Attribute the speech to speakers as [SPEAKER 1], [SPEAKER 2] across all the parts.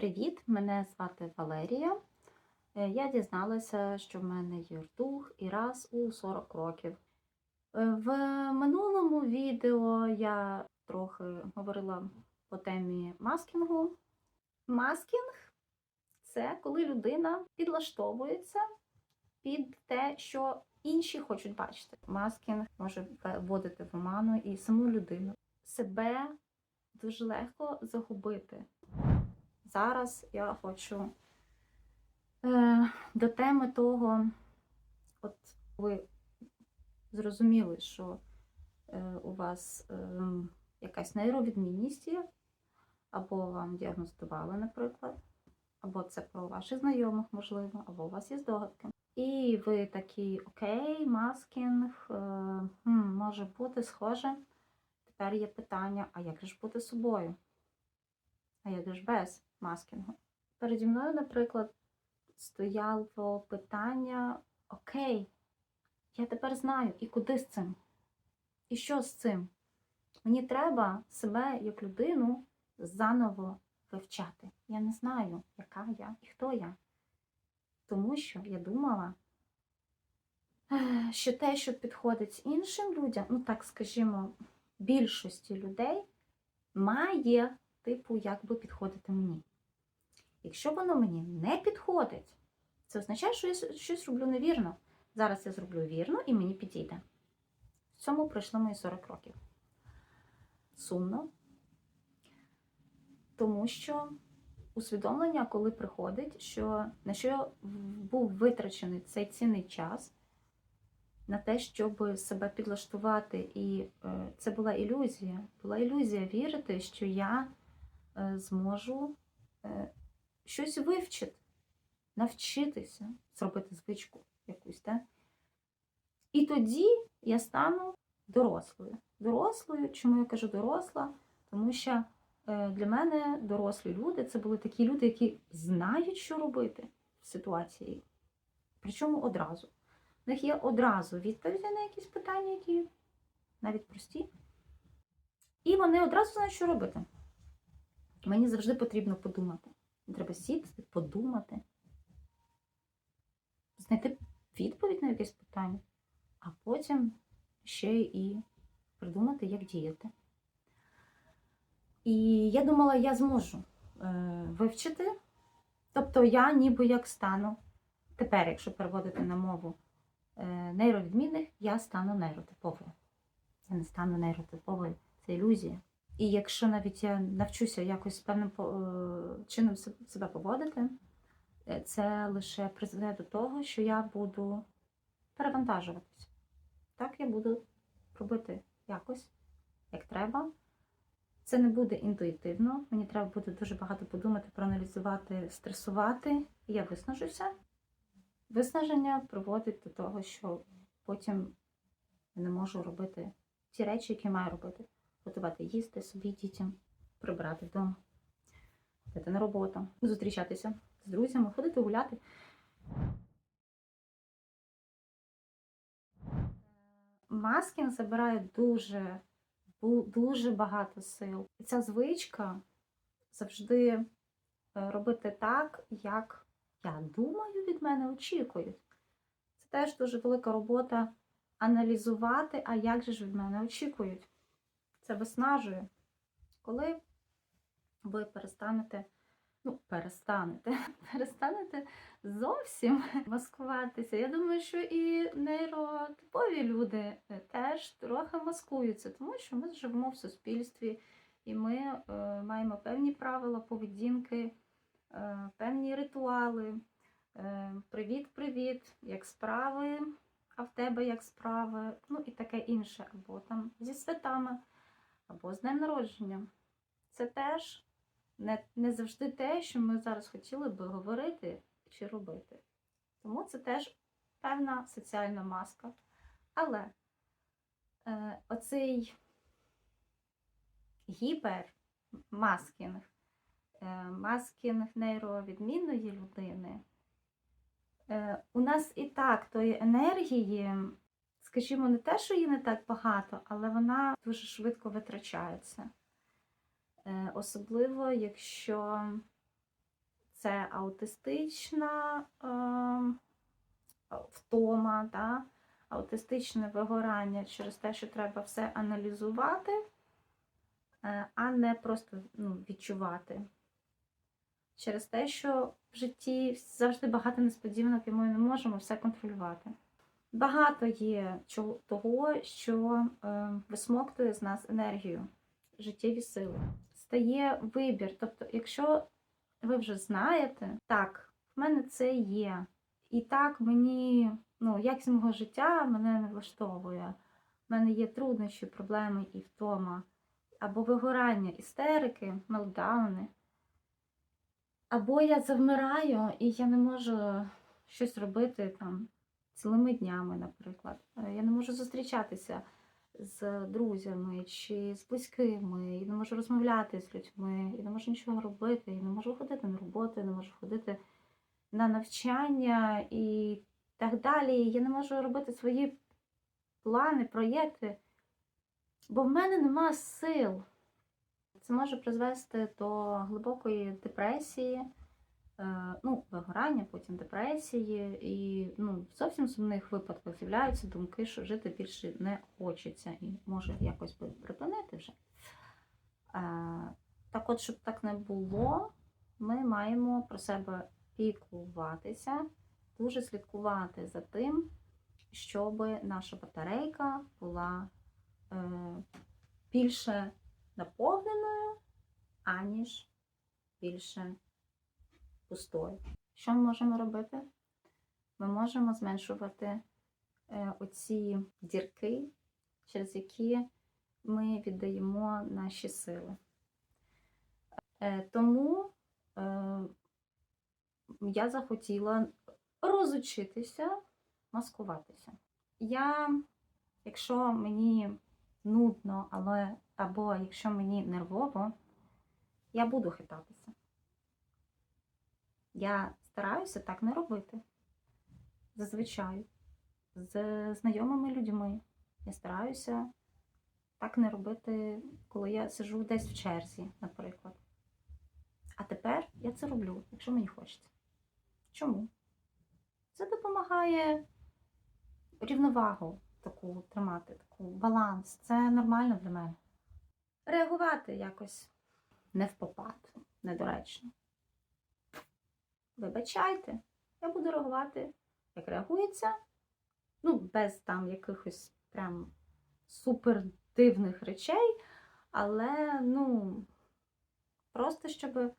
[SPEAKER 1] Привіт, мене звати Валерія. Е, Я дізналася, що в мене є ртух і раз у 40 років. Е, В минулому відео я трохи говорила по темі маскінгу. Маскінг це коли людина підлаштовується під те, що інші хочуть бачити. Маскінг може вводити в оману і саму людину. Себе дуже легко загубити. Зараз я хочу е, до теми того, от ви зрозуміли, що е, у вас е, якась нейровідмінність є, або вам діагностували, наприклад, або це про ваших знайомих, можливо, або у вас є здогадки. І ви такі, окей, маскінг, е, може бути схоже. Тепер є питання: а як же ж бути собою? А як же ж без маскінгу? Переді мною, наприклад, стояло питання: Окей, я тепер знаю, і куди з цим? І що з цим? Мені треба себе як людину заново вивчати. Я не знаю, яка я і хто я. Тому що я думала, що те, що підходить іншим людям, ну так скажімо, більшості людей, має, типу, якби підходити мені. Якщо воно мені не підходить, це означає, що я щось роблю невірно. Зараз я зроблю вірно і мені підійде. В цьому пройшло мої 40 років. Сумно, тому що усвідомлення, коли приходить, що на що був витрачений цей цінний час, на те, щоб себе підлаштувати, і е, це була ілюзія. Була ілюзія вірити, що я е, зможу е, щось вивчити, навчитися, зробити звичку якусь, так? І тоді я стану дорослою. Дорослою, чому я кажу доросла? Тому що е, для мене дорослі люди це були такі люди, які знають, що робити в ситуації. Причому одразу. В них є одразу відповіді на якісь питання, які навіть прості. І вони одразу знають, що робити. Мені завжди потрібно подумати. Треба сісти, подумати, знайти відповідь на якесь питання, а потім ще і придумати, як діяти. І я думала, я зможу е, вивчити. Тобто я ніби як стану. Тепер, якщо переводити на мову е, нейровідмінних, я стану нейротиповою. Я не стану нейротиповою, це ілюзія. І якщо навіть я навчуся якось певним по- е, чином себе поводити, е, це лише призведе до того, що я буду перевантажуватися. Так я буду робити якось, як треба. Це не буде інтуїтивно. Мені треба буде дуже багато подумати, проаналізувати, стресувати, і я виснажуся. Виснаження приводить до того, що потім я не можу робити ті речі, які маю робити. Готувати їсти собі, дітям, прибирати вдома, ходити на роботу, зустрічатися з друзями, ходити гуляти. Маскінг забирає дуже, дуже багато сил. І ця звичка завжди е, робити так, як я думаю, від мене очікують. Це теж дуже велика робота аналізувати, а як же ж від мене очікують. Це виснажує. Коли ви перестанете, ну, перестанете, перестанете зовсім маскуватися. Я думаю, що і нейротипові люди е, теж трохи маскуються, тому що ми живемо в суспільстві і ми е, маємо певні правила поведінки, е, певні ритуали. Е, Привіт-привіт, як справи, а в тебе як справи, ну і таке інше, або там зі святами, або з днем народження. Це теж не, не завжди те, що ми зараз хотіли би говорити чи робити. Тому це теж певна соціальна маска. Але е, оцей гіпермаскінг, е, маскінг нейровідмінної людини, е, у нас і так тої енергії, скажімо, не те, що її не так багато, але вона дуже швидко витрачається. Е, Особливо, якщо це аутистична е, втома, да? аутистичне вигорання через те, що треба все аналізувати, е, а не просто ну, відчувати. Через те, що в житті завжди багато несподіванок, і ми не можемо все контролювати. Багато є того, що висмоктує з нас енергію, життєві сили. Стає вибір. Тобто, якщо ви вже знаєте, так, в мене це є. І так мені, ну, якість мого життя мене не влаштовує. В мене є труднощі, проблеми і втома, або вигорання, істерики, мелдауни. Або я завмираю і я не можу щось робити там цілими днями, наприклад. Е, Я не можу зустрічатися з друзями чи з близькими, і не можу розмовляти з людьми, і не можу нічого робити, і не можу ходити на роботу, і не можу ходити на навчання і так далі. Я не можу робити свої плани, проєкти, бо в мене нема сил. Це може призвести до глибокої депресії, ну, вигорання, потім депресії, і ну, зовсім сумних випадках з'являються думки, що жити більше не хочеться і може якось припинити вже. Е, Так от, щоб так не було, ми маємо про себе піклуватися, дуже слідкувати за тим, щоб наша батарейка була е, більше наповненою, аніж більше пустою. Що ми можемо робити? Ми можемо зменшувати е, оці дірки, через які ми віддаємо наші сили. Е, Тому е, я захотіла розучитися маскуватися. Я, якщо мені нудно, але або якщо мені нервово, я буду хитатися. Я стараюся так не робити. Зазвичай. З знайомими людьми. Я стараюся так не робити, коли я сижу десь в черзі, наприклад. А тепер я це роблю, якщо мені хочеться. Чому? Це допомагає рівновагу таку тримати, таку баланс. Це нормально для мене. Реагувати якось не в попад, недоречно. Вибачайте, я буду реагувати, як реагується. Ну, без там якихось прям супер дивних речей, але, ну, просто щоб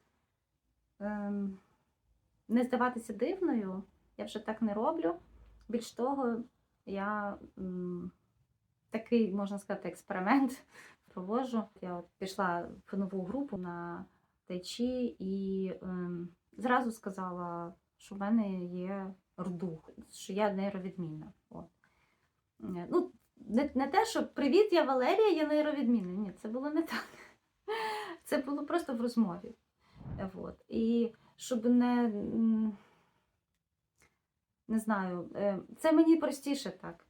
[SPEAKER 1] ем, не здаватися дивною, я вже так не роблю. Більш того, я м, такий, можна сказати, експеримент проводжу. Я от пішла в нову групу на тайчі і ем, зразу сказала, що в мене є рдух, що я нейровідмінна. От. Е, Ну, не, не те, що привіт, я Валерія, я нейровідмінна. Ні, це було не так. Це було просто в розмові. Е, От. І щоб не, не знаю, е, це мені простіше так.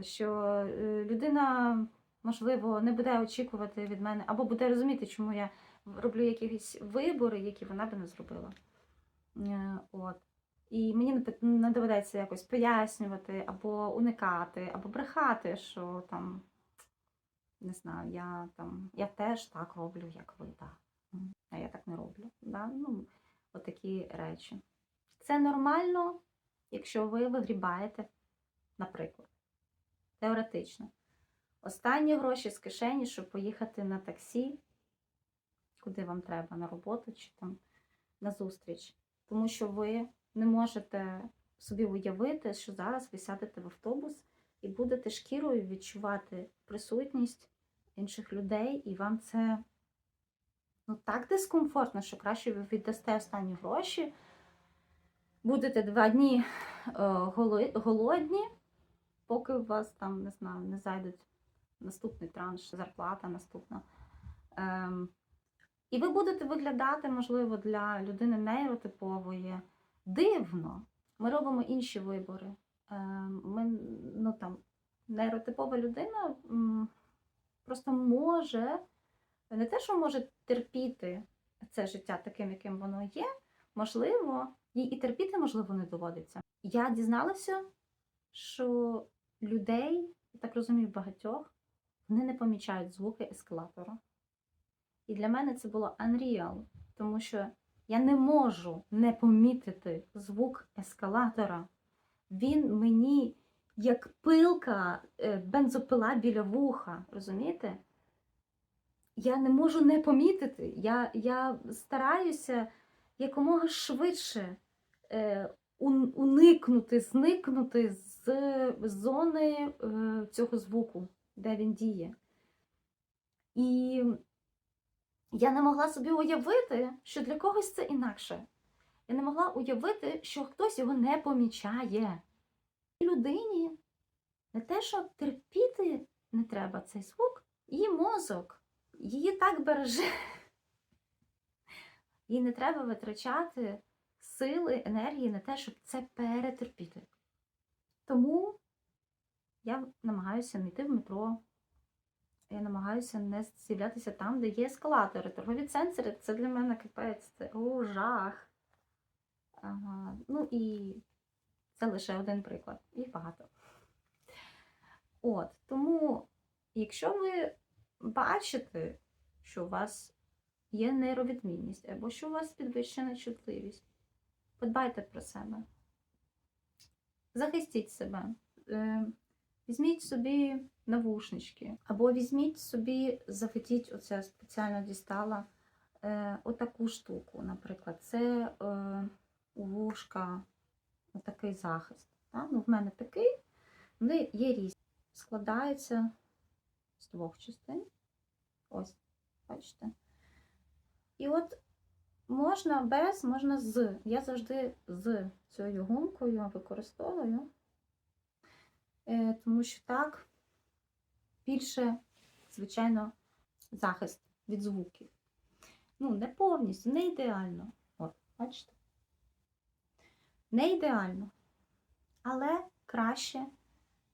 [SPEAKER 1] Що людина, можливо, не буде очікувати від мене, або буде розуміти, чому я роблю якісь вибори, які вона би не зробила. Е, От. І мені не доведеться якось пояснювати, або уникати, або брехати, що там, не знаю, я там, я теж так роблю, як ви. М, А я так не роблю. Да? Ну, отакі речі. Це нормально, якщо ви вигрібаєте, наприклад, теоретично. Останні гроші з кишені, щоб поїхати на таксі, куди вам треба, на роботу чи там на зустріч. Тому що ви не можете собі уявити, що зараз ви сядете в автобус і будете шкірою відчувати присутність інших людей, і вам це ну, так дискомфортно, що краще ви віддасте останні гроші, будете два дні е, голодні, поки у вас там, не знаю, не зайдуть наступний транш, зарплата наступна. Ем, і ви будете виглядати, можливо, для людини нейротипової дивно. Ми робимо інші вибори. Ем, Ми, ну, там, нейротипова людина м, просто може, не те, що може терпіти це життя таким, яким воно є, можливо, їй і терпіти, можливо, не доводиться. Я дізналася, що людей, я так розумію, багатьох, вони не помічають звуки ескалатора. І для мене це було unreal, тому що я не можу не помітити звук ескалатора. Він мені як пилка, е, бензопила біля вуха, розумієте? Я не можу не помітити. Я, я стараюся якомога швидше е, уникнути, зникнути з зони е, цього звуку, де він діє. І я не могла собі уявити, що для когось це інакше. Я не могла уявити, що хтось його не помічає. І людині не те, що терпіти не треба цей звук, її мозок, її так береже. Їй не треба витрачати сили, енергії на те, щоб це перетерпіти. Тому я намагаюся не йти в метро. Я намагаюся не з'являтися там, де є ескалатори. Торгові центри це для мене капець, це о, жах. Ага. Ну і це лише один приклад, їх багато. От, тому, якщо ви бачите, що у вас є нейровідмінність, або що у вас підвищена чутливість, подбайте про себе. Захистіть себе. Візьміть собі навушнички, або візьміть собі, захотіть, оце спеціально дістала е, отаку штуку, наприклад, це е, вушка такий захист. Та? Ну, в мене такий, вони є різні. Складаються з двох частин. Ось, бачите. І от можна без, можна з. Я завжди з цією гумкою використовую, тому що так більше, звичайно, захист від звуків. Ну, не повністю, не ідеально. От, бачите? Не ідеально, але краще,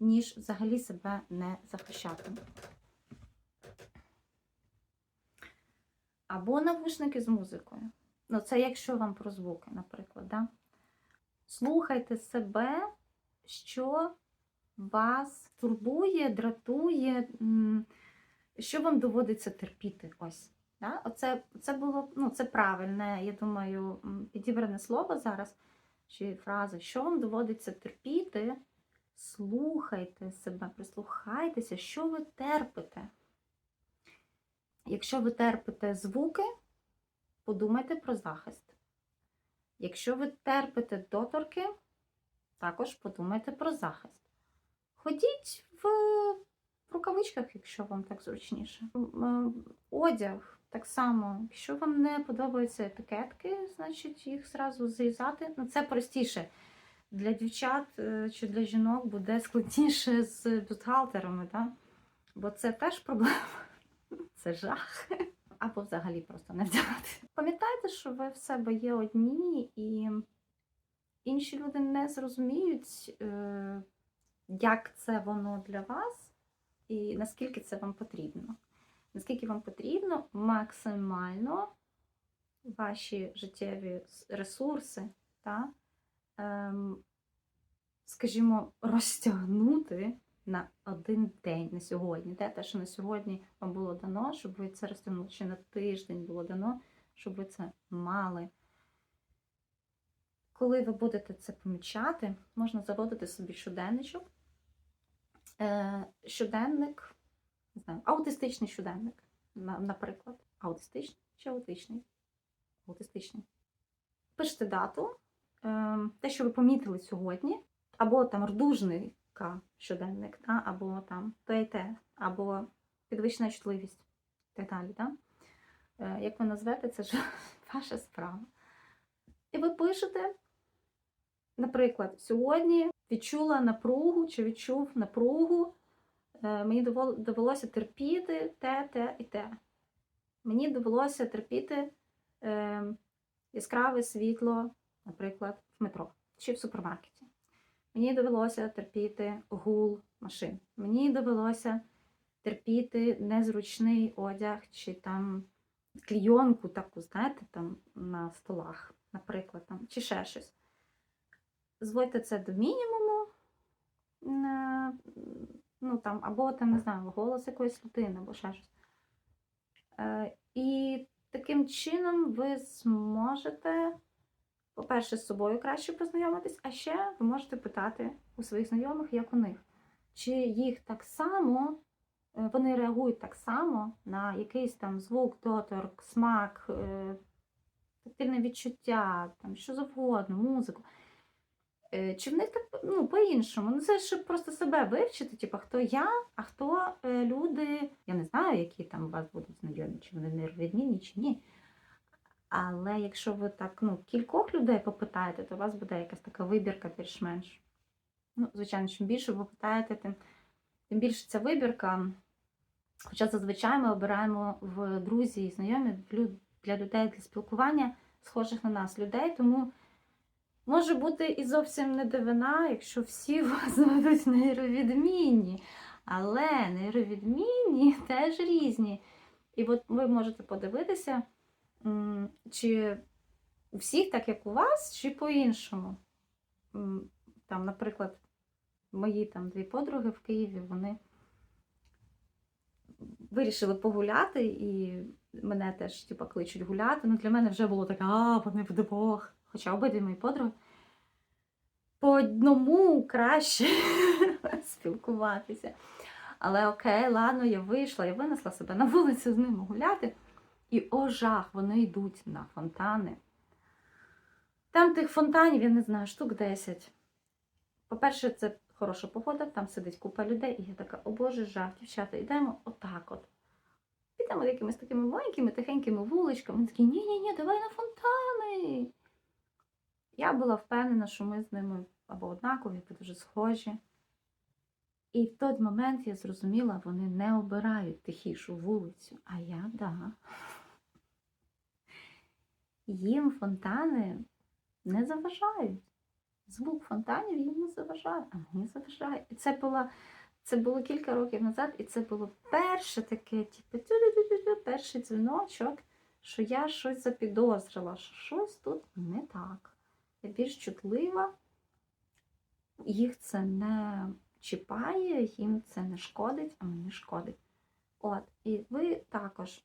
[SPEAKER 1] ніж взагалі себе не захищати. Або навушники з музикою. Ну, це якщо вам про звуки, наприклад. Да? Слухайте себе, що вас турбує, дратує, що вам доводиться терпіти. Ось. Да? Оце, це було ну, це правильне, я думаю, підібране слово зараз, чи фраза, що вам доводиться терпіти, слухайте себе, прислухайтеся, що ви терпите. Якщо ви терпите звуки, подумайте про захист. Якщо ви терпите доторки, також подумайте про захист. Ходіть в рукавичках, якщо вам так зручніше. Одяг так само. Якщо вам не подобаються етикетки, значить їх зразу зрізати. Ну, це простіше. Для дівчат е, чи для жінок буде складніше з бюстгальтерами, да? бо це теж проблема. Це жах. Або взагалі просто не вдягати. Пам'ятайте, що ви в себе є одні, і інші люди не зрозуміють, е, як це воно для вас, і наскільки це вам потрібно. Наскільки вам потрібно максимально ваші життєві ресурси, та, ем, скажімо, розтягнути на один день на сьогодні. Те, те, що на сьогодні вам було дано, щоб ви це розтягнули, чи на тиждень було дано, щоб ви це мали. Коли ви будете це помічати, можна заводити собі щоденничок. Е, щоденник, не знаю, аутистичний щоденник, наприклад. Аутистичний чи аутичний? Аутистичний. Пишете дату, е, те, що ви помітили сьогодні, або там рдужника щоденник, та, або там те, або підвищена чутливість і так далі. Та? Е, Як ви назвете, це ж ваша справа. І ви пишете, наприклад, сьогодні відчула напругу чи відчув напругу, е, мені довелося терпіти те, те і те. Мені довелося терпіти е, яскраве світло, наприклад, в метро чи в супермаркеті. Мені довелося терпіти гул машин. Мені довелося терпіти незручний одяг чи там клійонку таку, знаєте, там на столах, наприклад, там, чи ще щось. Зводьте це до мінімуму, ну, там, або там, не знаю, голос якоїсь людини, або ще щось. Е, І таким чином ви зможете, по-перше, з собою краще познайомитись, а ще ви можете питати у своїх знайомих, як у них. Чи їх так само, е, вони реагують так само на якийсь там звук, доторк, смак, е, тактильне відчуття, там, що завгодно, музику. Е, Чи в них так ну, по-іншому? Ну, це щоб просто себе вивчити, типу, хто я, а хто е, люди. Я не знаю, які там у вас будуть знайомі, чи вони нейровідмінні, чи ні. Але якщо ви так ну, кількох людей попитаєте, то у вас буде якась така вибірка більш-менш. Ну, звичайно, чим більше ви питаєте, тим, тим більше ця вибірка. Хоча зазвичай ми обираємо в друзі і знайомі для людей для спілкування схожих на нас людей, тому може бути і зовсім не дивина, якщо всі вас будуть нейровідмінні. Але нейровідмінні теж різні. І от ви можете подивитися, чи у всіх так, як у вас, чи по-іншому. Там, наприклад, мої там дві подруги в Києві, вони вирішили погуляти, і мене теж типу, кличуть гуляти. Ну, для мене вже було так, а, вони буде Бог. Хоча обидві мої подруги по одному краще спілкуватися. Але окей, ладно, я вийшла, я винесла себе на вулицю з ними гуляти. І о жах, вони йдуть на фонтани. Там тих фонтанів, я не знаю, штук 10. По-перше, це хороша погода, там сидить купа людей, і я така, о Боже, жах, дівчата, йдемо отак от. Підемо якимись такими маленькими, тихенькими вуличками. Вони такі, ні-ні-ні, давай на фонтани. Я була впевнена, що ми з ними або однакові, або дуже схожі. І в той момент я зрозуміла, вони не обирають тихішу вулицю, а я да. Їм фонтани не заважають. Звук фонтанів їм не заважає, а мені заважає. І це було, це було кілька років назад, і це було перше таке, типу, перший дзвіночок, що я щось запідозрила, що щось тут не так. Я більш чутлива, їх це не чіпає, їм це не шкодить, а мені шкодить. От, і ви також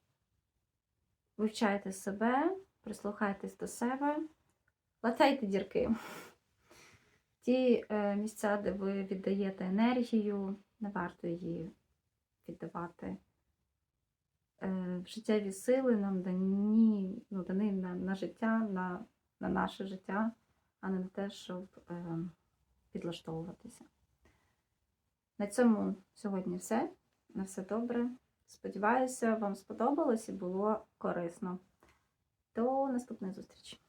[SPEAKER 1] вивчайте себе, прислухайтесь до себе, латайте дірки. Ті е, місця, де ви віддаєте енергію, не варто її віддавати. Е, життєві сили нам дані, ну, дані на, на життя, на, на наше життя, а не на те, щоб е, підлаштовуватися. На цьому сьогодні все. На все добре. Сподіваюся, вам сподобалось і було корисно. До наступної зустрічі!